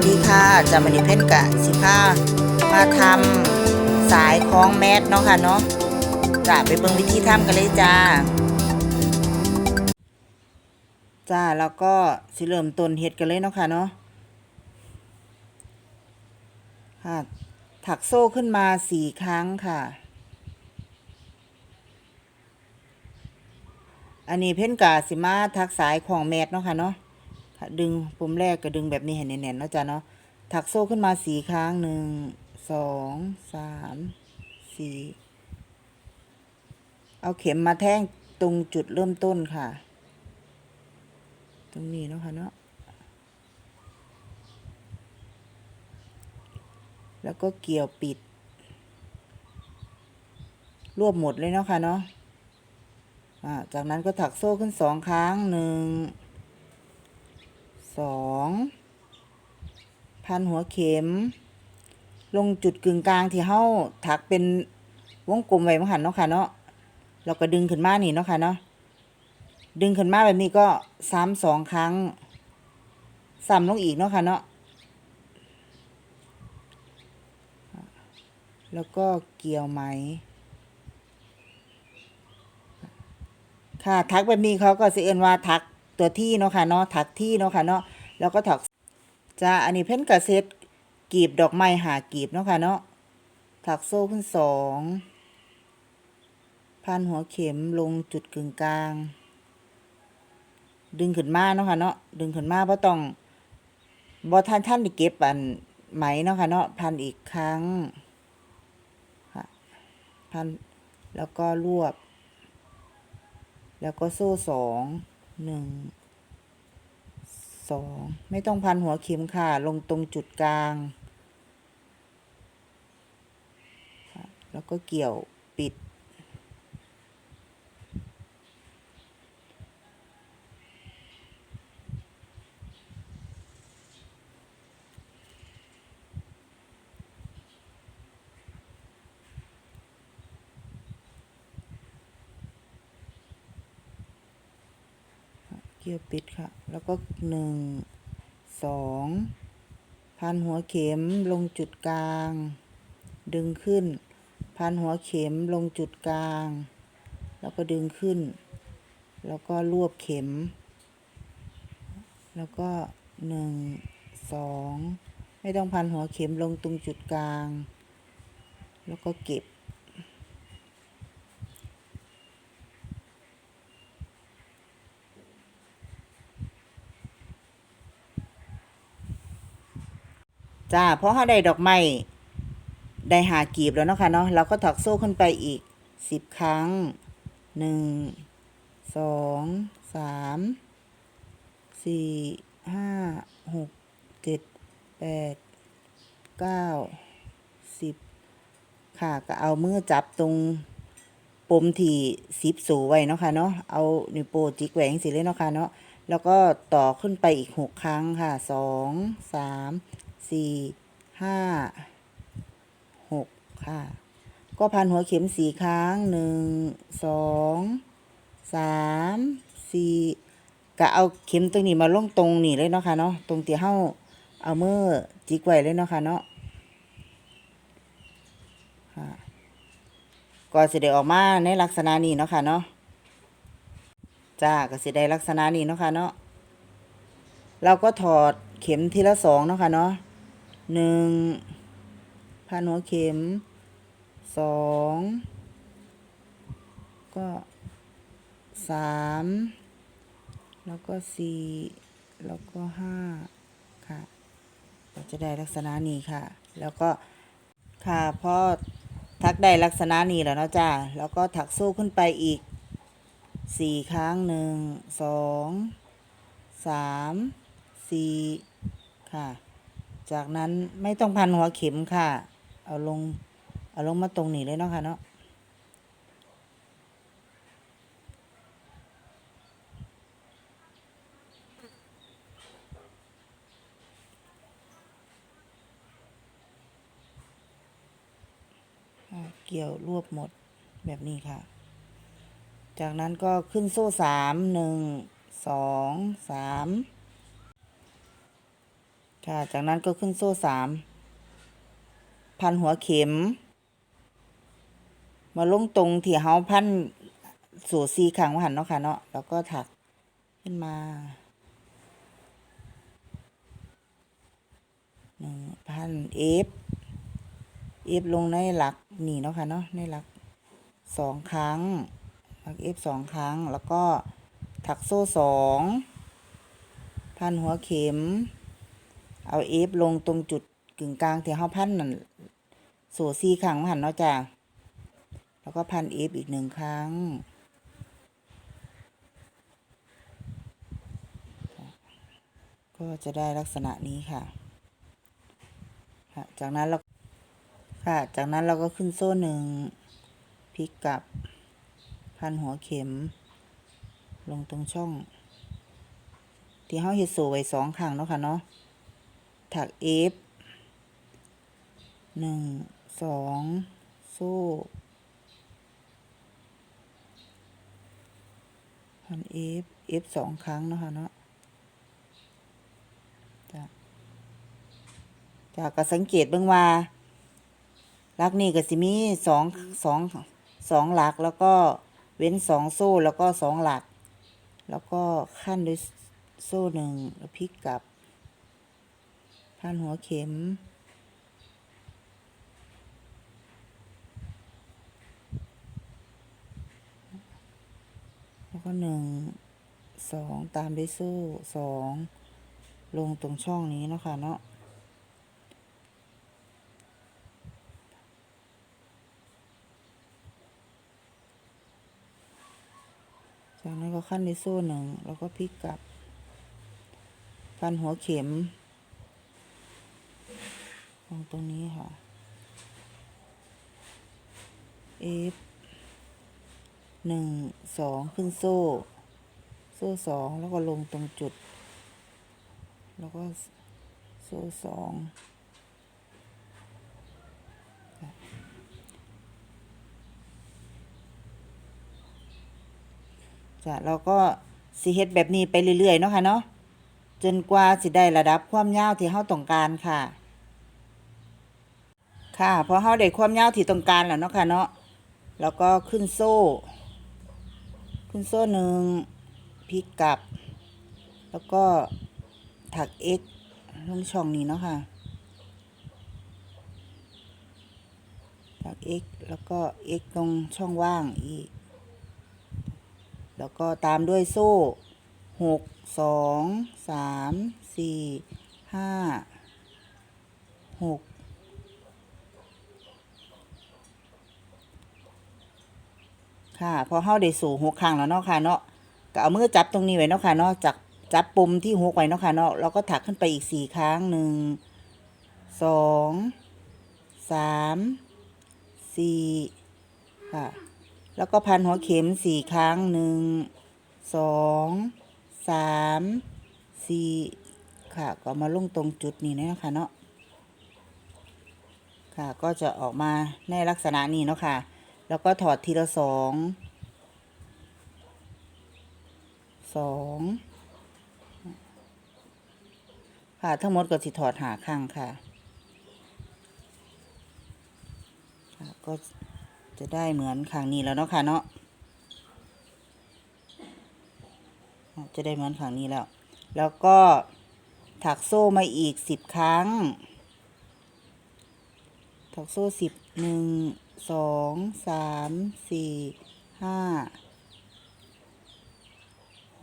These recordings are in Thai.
วัสดีค่ะจามันนีเพ่นกะสิผ้ามาทำสายคล้องแมสเนาะค่ะเนาะจะไปเบิ่งวิธีทำกันเลยจ้า จ้าแล้วก็สิเริ่มต้นเฮ็ดกันเลยเนาะค่ะเนาะค่ะถักโซ่ขึ้นมาสี่ครั้งค่ะ อันนี้เพ่นกะสิมาถักสายของแมสเนาะค่ะเนาะ ดึงปุ่มแรกก็ดึงแบบนี้ให้แน่นๆเนาะจ๊ะเนาะถักโซ่ขึ้นมาสี่ครั้งหนึ่งสองสามสี่เอาเข็มมาแท่งตรงจุดเริ่มต้นค่ะ ตรงนี้เนาะค่ะเนาะแล้วก็เกี่ยวปิด รวบหมดเลยเนาะค่ะเนาะอ่าจากนั้นก็ถักโซ่ขึ้นสองครั้งหนึ่ง สองพันหัวเข็ม ลงจุดกึ่งกลางที่เห้าถักเป็นวงกลมไว้มังหันเนาะค่ะเนาะเราก็ดึงขึ้นมานี่เนาะค่ะเนาะดึงขึ้นมาแบบนี้ก็ซ้ำสองครั้งซ้ำลงอีกเนาะค่ะเนาะแล้วก็เกี่ยวไหม ค่ะ ทักแบบนี้เขาก็สิเอินว่าทัก ตัวที่เนาะค่ะเนาะถักที่เนาะค่ะเนาะแล้วก็ถักจ้าอันนี้เพิ่นก็เซตกีบดอกไม้หากีบเนาะค่ะเนาะถักโซ่ขึ้นสองพันหัวเข็มลงจุดกึ่งกลาง ดึงขึ้นมาเนาะค่ะเนาะดึงขึ้นมาบ่ต้องบ่ท่านท่านเก็บอันไหมเนาะค่ะเนาะพันอีกครั้งค่ะพันแล้วก็รวบ แล้วก็โซ่สอง หนึ่งสองไม่ต้องพันหัวเข็มค่ะ ลงตรงจุดกลางแล้วก็เกี่ยวปิด เกี่ยวปิดค่ะ แล้วก็หนึ่งสองพันหัวเข็มลงจุดกลาง ดึงขึ้น พันหัวเข็มลงจุดกลาง แล้วก็ดึงขึ้น แล้วก็รวบเข็ม แล้วก็หนึ่งสองไม่ต้องพันหัวเข็มลงตรงจุดกลาง แล้วก็เก็บ จ้าเพราะเขาได้ดอกไม้ได้หากีบแล้วเนาะค่ะเนาะเราก็ถักโซ่ขึ้นไปอีกสิบครั้งหนึ่งสองสามสี่ห้าหกเจ็ดแปดเก้าสิบค่ะก็เอามือจับตรงปมที่สิบสูไว้เนาะค่ะเนาะเอานิ้วโป้จิกแหวงสิเลยเนาะค่ะเนาะแล้วก็ต่อขึ้นไปอีกหกครั้งค่ะสองสาม สี่ห้าหกค่ะ ก็พันหัวเข็มสี่ครั้งหนึ่งสองสามสี่ก็เอาเข็มตรงนี้มาลงตรงนี่เลยเนาะค่ะเนาะตรงที่เฮาเอาเมื่อจิกไว้เลยเนาะค่ะเนาะค่ะก็สิได้ออกมาในลักษณะนี้เนาะค่ะเนาะจ้าก็สิได้ลักษณะนี้เนาะค่ะเนาะเราก็ถอดเข็มทีละสองเนาะค่ะเนาะ หนึ่งพันหัวเข็มสองก็สามแล้วก็สี่แล้วก็ห้าค่ะก็จะได้ลักษณะนี้ค่ะ แล้วก็ค่ะพอทักได้ลักษณะนี้แล้วเนาะจ้าแล้วก็ถักสู้ขึ้นไปอีกสี่ครั้งหนึ่งสองสามสี่ค่ะ จากนั้นไม่ต้องพันหัวเข็มค่ะ เอาลง เอาลงมาตรงนี้เลยเนาะค่ะเนาะเกี่ยวรวบหมดแบบนี้ค่ะ จากนั้นก็ขึ้นโซ่สามหนึ่งสองสาม ค่ะ จากนั้นก็ขึ้นโซ่สาม พันหัวเข็ม มาลงตรงที่เฮาพันสู่ซีขังว่าหันเนาะค่ะเนาะ แล้วก็ถักขึ้นมาหนึ่งพันเอฟเอฟลงในหลักนี่เนาะค่ะเนาะ ในหลักสองครั้งหลักเอฟสองครั้ง แล้วก็ถักโซ่สองพันหัวเข็ม เอาเอฟลงตรงจุดกึ่งกลางที่เฮาพันนั่นสู่ซีขังว่าหันเนาะจ้ะแล้วก็พันเอฟอีกหนึ่งครั้ง ก็จะได้ลักษณะนี้ค่ะค่ะ จากนั้นเราค่ะ จากนั้นเราก็ขึ้นโซ่หนึ่งพลิกกลับพันหัวเข็ม ลงตรงช่อง ที่เขาเฮ็ดโซ่ไว้สองครั้งเนาะค่ะเนาะ ถักเอฟหนึ่งสองโซ่พันเอฟเอฟสองครั้งนะคะเนาะจ้ะจากก็สังเกตเบิ่งว่าลักนี่ก็สิมีสองสองสองหลักแล้วก็เว้นสองโซ่แล้วก็สองหลัก แล้วก็ขั้นด้วยโซ่หนึ่งแล้วพลิกกลับ พันหัวเข็ม แล้วก็หนึ่งสองตามด้วยโซ่สองลงตรงช่องนี้เนาะคะเนาะจากนั้นก็ขั้นด้วยโซ่หนึ่งแล้วก็พลิกกลับ พันหัวเข็ม ตรงนี้ค่ะ F หนึ่งสองขึ้นโซ่ โซ่สองแล้วก็ลงตรงจุด แล้วก็โซ่สองจ้ะเราก็สิเฮ็ดแบบนี้ไปเรื่อยๆเนาะค่ะเนาะจนกว่าสิได้ระดับความยาวที่เฮาต้องการค่ะ ค่ะพอเฮาได้ความยาวที่ต้องการแล้วเนาะค่ะเนาะแล้วก็ขึ้นโซ่ ขึ้นโซ่หนึ่งพลิกกลับ แล้วก็ถัก x ลงช่องนี้เนาะค่ะถัก x แล้วก็ x ตรงช่องว่างอีก แล้วก็ตามด้วยโซ่หกสองสามสี่ห้าหก ค่ะ พอเฮาได้สู่หกครั้งแล้วเนาะค่ะเนาะก็เอามือจับตรงนี้ไว้เนาะค่ะเนาะจับจับปุ่มที่หกไว้เนาะค่ะเนาะแล้วก็ถักขึ้นไปอีกสี่ครั้งหนึ่งสองสามสี่ค่ะ แล้วก็พันหัวเข็มสี่ครั้งหนึ่งสองสามสี่ค่ะ ก็มาลงตรงจุดนี้นะคะเนาะค่ะ ก็จะออกมาในลักษณะนี้เนาะค่ะ แล้วก็ถอดทีละสองสองค่ะทั้งหมดก็สิถอดหาข้างค่ะคะก็จะได้เหมือนข้างนี้แล้วเนาะค่ะเนาะอะจะได้เหมือนข้างนี้แล้ว แล้วก็ถักโซ่มาอีกสิบครั้ง ถักโซ่สิบหนึ่งสองสามสี่ห้า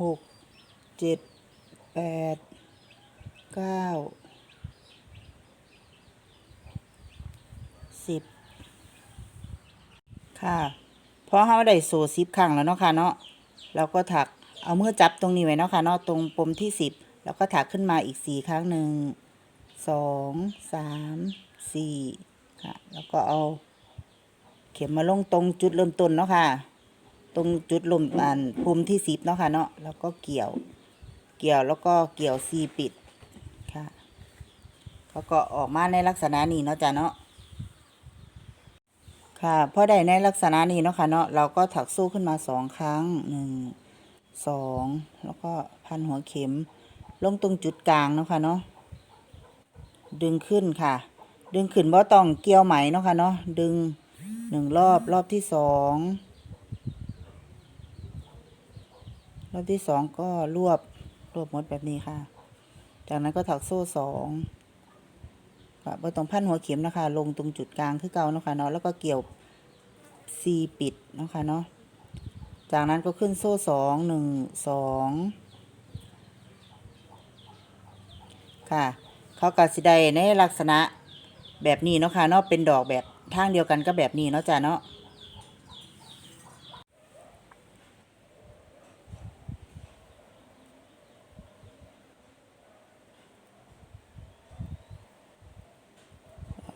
หกเจ็ดแปดเก้าสิบค่ะเพราะเขาได้โซ่สิบครั้งแล้วเนาะค่ะเนาะแล้วก็ถักเอามือจับตรงนี้ไว้เนาะค่ะเนาะตรงปมที่สิบแล้วก็ถักขึ้นมาอีกสี่ครั้งหนึ่งสองสามสี่ ค่ะ แล้วก็เอาเข็มมาลงตรงจุดเริ่มต้นเนาะค่ะ ตรงจุดลมอันปุ่มที่สิบเนาะค่ะเนาะแล้วก็เกี่ยว เกี่ยวแล้วก็เกี่ยวซีปิดค่ะเขาก็ออกมาในลักษณะนี้เนาะจ้ะเนาะค่ะพอได้ในลักษณะนี้เนาะค่ะเนาะเราก็ถักสู้ขึ้นมาสองครั้งหนึ่งสองแล้วก็พันหัวเข็ม ลงตรงจุดกลางเนาะค่ะเนาะดึงขึ้นค่ะ ดึงขึ้นบ่ต้องเกี่ยวไหมเนาะค่ะเนาะดึงหนึ่งรอบรอบที่สองรอบที่สองก็รวบรวบมดแบบนี้ค่ะ จากนั้นก็ถักโซ่สองค่ะบ่ต้องพันหัวเข็มนะคะ ลงตรงจุดกลางคือเก่าเนาะค่ะเนาะแล้วก็เกี่ยวซีปิดเนาะค่ะเนาะจากนั้นก็ขึ้นโซ่สองหนึ่งสองค่ะ เขาก็สิได้ในลักษณะ แบบนี้เนาะค่ะเนาะเป็นดอกแบบทางเดียวกันก็แบบนี้เนาะจ้ะเนาะ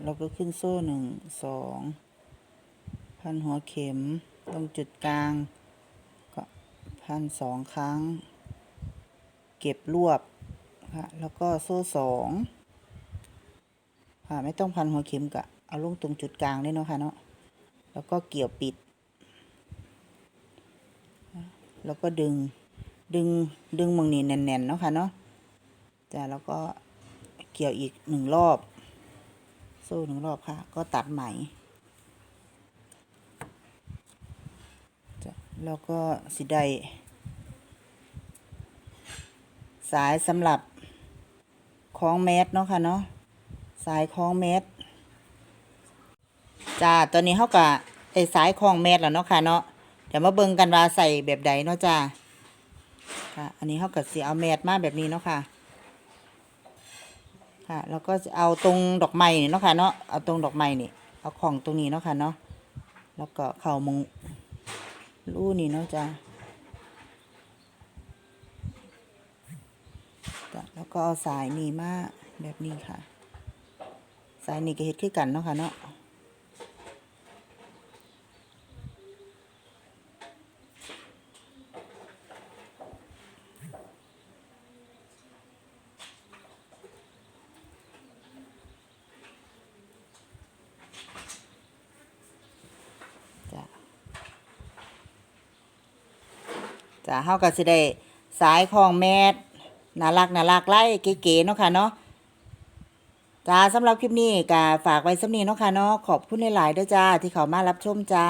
เราก็ขึ้นโซ่หนึ่งสองพันหัวเข็มตรงจุดกลาง ก็พันสองครั้ง เก็บรวบค่ะแล้วก็โซ่สอง ค่ะไม่ต้องพันหัวเข็มกะเอาลงตรงจุดกลางได้เนาะค่ะเนาะแล้วก็เกี่ยวปิด แล้วก็ดึงดึงดึงมึงนีแน่นๆเนาะค่ะเนาะจ้ะแล้วก็เกี่ยวอีกหนึ่งรอบโซ่หนึ่งรอบค่ะ ก็ตัดไหมจ้ะแล้วก็สิได้สายสำหรับคล้องแมสเนาะค่ะเนาะ สายคล้องเม็ดจ้าตอนนี้เขากะไอ้สายคล้องเม็ดแล้วเนาะค่ะเนาะเดี๋ยวมาเบิ่งกันว่าใส่แบบใดเนาะจ้าค่ะ อันนี้เขากะสิเอาเม็ดมาแบบนี้เนาะค่ะ ค่ะ แล้วก็เอาตรงดอกไม้นี่เนาะค่ะเนาะเอาตรงดอกไม้นี่เอาของตรงนี้เนาะค่ะเนาะแล้วก็เข่ามงรูนี่เนาะจ้าแล้วก็เอาสายนี่มาแบบนี้ค่ะายนี่ก็เฮ็ดคือกันเนาะค่ะเนาะจ้ะจ้ะเฮาก็สิได้สายของแมทน่ารักน่ารักไล่เก๋ๆเนาะค่ะเนาะ จ้าสำหรับคลิปนี้ก็ฝากไว้สำนีเนาะค่ะเนาะขอบคุณหลายๆด้วยจ้าที่เขามารับชมจ้า